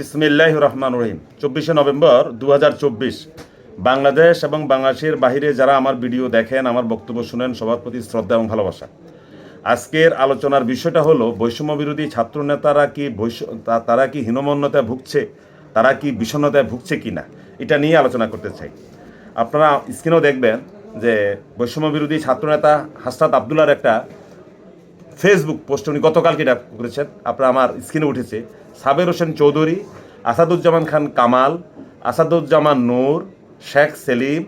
বিসমিল্লাহ রহমান রহিম। চব্বিশে নভেম্বর দু হাজার চব্বিশ। বাংলাদেশ এবং বাংলাদেশের বাহিরে যারা আমার ভিডিও দেখেন, আমার বক্তব্য শুনেন, সবার প্রতি শ্রদ্ধা এবং ভালোবাসা। আজকের আলোচনার বিষয়টা হলো, বৈষম্য বিরোধী ছাত্র নেতারা কি তারা কি হীনমন্যতায় ভুগছে, তারা কি বিষণ্ণতায় ভুগছে কি না এটা নিয়ে আলোচনা করতে চাই। আপনারা স্ক্রিনেও দেখবেন যে বৈষম্য বিরোধী ছাত্রনেতা হাসনাত আবদুল্লার একটা ফেসবুক পোস্ট উনি গতকালকে এটা করেছেন। আপনার আমার স্ক্রিনে উঠেছে। সাবের হোসেন চৌধুরী, আসাদুজ্জামান খান কামাল, আসাদুজ্জামান নূর, শেখ সেলিম,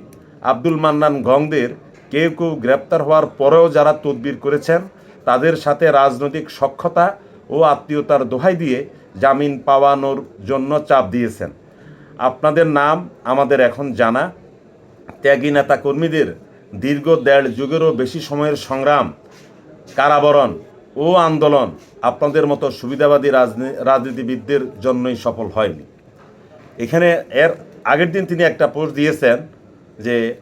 আব্দুল মান্নান গংদের কেউ কেউ গ্রেপ্তার হওয়ার পরেও যারা তদবির করেছেন, তাদের সাথে রাজনৈতিক সক্ষতা ও আত্মীয়তার দোহাই দিয়ে জামিন পাওয়ানোর জন্য চাপ দিয়েছেন। আপনাদের নাম আমাদের এখন জানা। ত্যাগী নেতা কর্মীদের দীর্ঘ দেড় যুগেরও বেশি সময়ের সংগ্রাম কারাবরণ ও আন্দোলন আপনাদের মতো সুবিধাবাদী রাজনী- রাজনীতিবিদদের জন্যই সফল হয়নি। এখানে এর আগের দিন তিনি একটা পোস্ট দিয়েছেন যে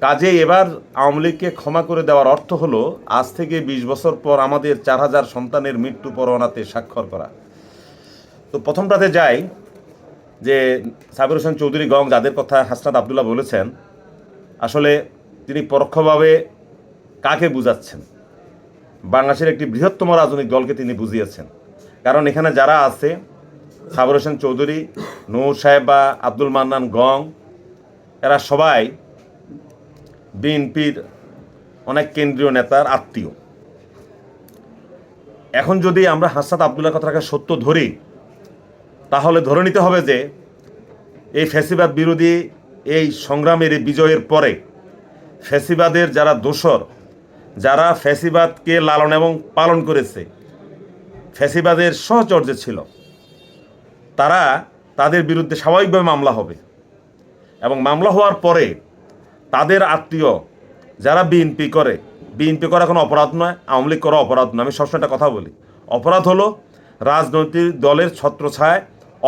কাজে এবার আওয়ামী লীগকে ক্ষমা করে দেওয়ার অর্থ হলো, আজ থেকে বিশ বছর পর আমাদের চার হাজার সন্তানের মৃত্যু পরোয়ানাতে স্বাক্ষর করা। তো প্রথমটাতে যাই, যে সাবির হোসেন চৌধুরী গং, যাদের কথা হাসনাত আবদুল্লাহ বলেছেন, আসলে তিনি পরোক্ষভাবে কাকে বুঝাচ্ছেন? বাংলাদেশের একটি বৃহত্তম রাজনৈতিক দলকে তিনি বুঝিয়েছেন। কারণ এখানে যারা আছে, সাবর হোসেন চৌধুরী, নূর সাহেব আব্দুল মান্নান গং, এরা সবাই বিএনপির অনেক কেন্দ্রীয় নেতার আত্মীয়। এখন যদি আমরা হাসাদ আবদুল্লাহ কথাটাকে সত্য ধরি, তাহলে ধরে নিতে হবে যে, এই ফ্যাসিবাদ বিরোধী এই সংগ্রামের বিজয়ের পরে ফ্যাসিবাদের যারা দোসর যারা ফ্যাসিবাদকে লালন এবং পালন করেছে, ফ্যাসিবাদের সহচর্যে ছিল, তারা তাদের বিরুদ্ধে স্বাভাবিকভাবে মামলা হবে। এবং মামলা হওয়ার পরে তাদের আত্মীয় যারা বিএনপি করে, বিএনপি করা কোনো অপরাধ নয়, আওয়ামী লীগ করা অপরাধ নয়। আমি সবসময় একটা কথা বলি, অপরাধ হলো রাজনৈতিক দলের ছত্রছায়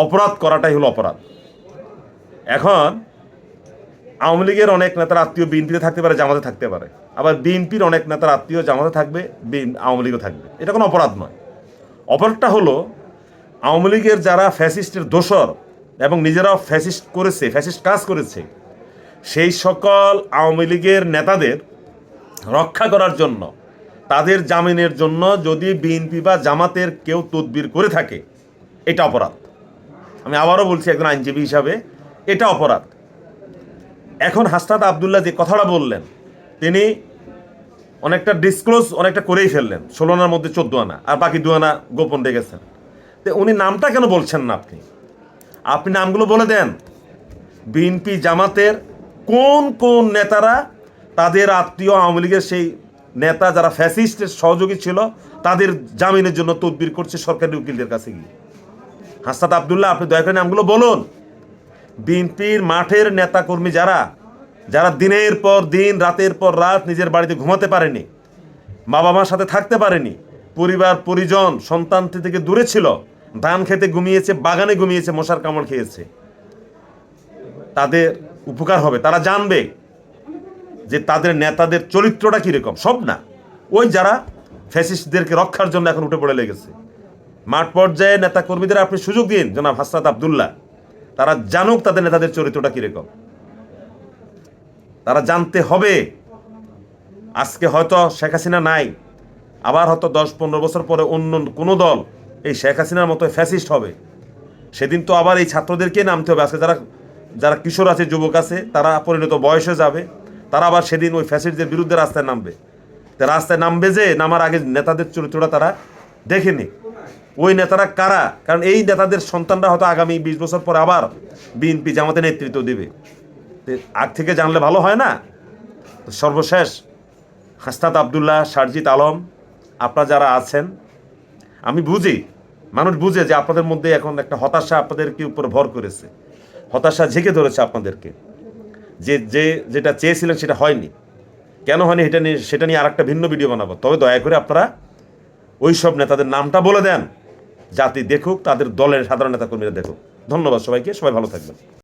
অপরাধ করাটাই হলো অপরাধ। এখন আওয়ামী লীগের অনেক নেতার আত্মীয় বিএনপিতে থাকতে পারে, জামাতে থাকতে পারে। আবার বিএনপির অনেক নেতার আত্মীয় জামাতে থাকবে আওয়ামী লীগও থাকবে। এটা কোনো অপরাধ নয়। অপরাধটা হলো, আওয়ামী লীগের যারা ফ্যাসিস্টের দোসর এবং নিজেরাও ফ্যাসিস্ট করেছে, ফ্যাসিস্ট কাজ করেছে, সেই সকল আওয়ামী লীগের নেতাদের রক্ষা করার জন্য, তাদের জামিনের জন্য যদি বিএনপি বা জামাতের কেউ তদবির করে থাকে, এটা অপরাধ। আমি আবারও বলছি একজন আইনজীবী হিসাবে, এটা অপরাধ। এখন হাসনাত আবদুল্লাহ যে কথাটা বললেন, তিনি অনেকটা ডিসক্লোজ অনেকটা করেই ফেললেন ষোলো আনার মধ্যে চোদ্দ আনা আর বাকি দু আনা গোপন রেখেছেন। তো উনি নামটা কেন বলছেন না আপনি? আপনি নামগুলো বলে দেন। বিএনপি জামাতের কোন কোন নেতারা তাদের আত্মীয় আওয়ামী লীগের সেই নেতা যারা ফ্যাসিস্টের সহযোগী ছিল, তাদের জামিনের জন্য তদবির করছে সরকারি উকিলদের কাছে গিয়ে। হাসনাত আবদুল্লাহ, আপনি দয়া করে নামগুলো বলুন। বিএনপির মাঠের নেতাকর্মী যারা যারা দিনের পর দিন, রাতের পর রাত নিজের বাড়িতে ঘুমাতে পারেনি বাবা মার সাথে থাকতে পারেনি, পরিবার, পরিজন সন্তান থেকে দূরে ছিল, ধান খেতে ঘুমিয়েছে, বাগানে ঘুমিয়েছে, মশার কামড় খেয়েছে। তাদের উপকার হবে। তারা জানবে যে তাদের নেতাদের চরিত্রটা কীরকম। সব না। ওই যারা ফ্যাসিস্টদেরকে রক্ষার জন্য এখন উঠে পড়ে লেগেছে। মাঠ পর্যায়ে নেতা কর্মীদের আপনি সুযোগ দিন, জনাব হাসনাত আবদুল্লাহ। তারা জানুক তাদের নেতাদের চরিত্রটা কীরকম। তারা জানতে হবে, আজকে হয়তো শেখ হাসিনা নাই, আবার হয়তো দশ পনেরো বছর পরে অন্য কোনো দল এই শেখ হাসিনার মতো ফ্যাসিস্ট হবে। সেদিন তো আবার এই ছাত্রদেরকে নামতে হবে। আজকে যারা যারা কিশোর আছে, যুবক আছে, তারা পরিণত বয়সে যাবে। তারা আবার সেদিন ওই ফ্যাসিস্টদের বিরুদ্ধে রাস্তায় নামবে। রাস্তায় নামবে যে, নামার আগে নেতাদের চরিত্রটা তারা দেখেনি ওই নেতারা কারা? কারণ এই নেতাদের সন্তানরা হয়তো আগামী বিশ বছর পরে আবার বিএনপি জামাতে নেতৃত্ব দেবে। আগ থেকে জানলে ভালো হয় না? সর্বশেষ হাসনাত আবদুল্লাহ সারজিৎ আলম, আপনারা যারা আছেন, আমি বুঝি, মানুষ বুঝে যে আপনাদের মধ্যে এখন একটা হতাশা আপনাদেরকে উপর ভর করেছে। হতাশা ঝেঁকে ধরেছে আপনাদেরকে। যে যে, যেটা চেয়েছিলেন সেটা হয়নি। কেন হয়নি এটা নিয়ে, সেটা নিয়ে আরেকটা ভিন্ন ভিডিও বানাবো। তবে দয়া করে আপনারা ওই সব নেতাদের নামটা বলে দেন। জাতি দেখুক, তাদের দলের সাধারণ নেতাকর্মীরা দেখুক। ধন্যবাদ সবাইকে, সবাই ভালো থাকবেন।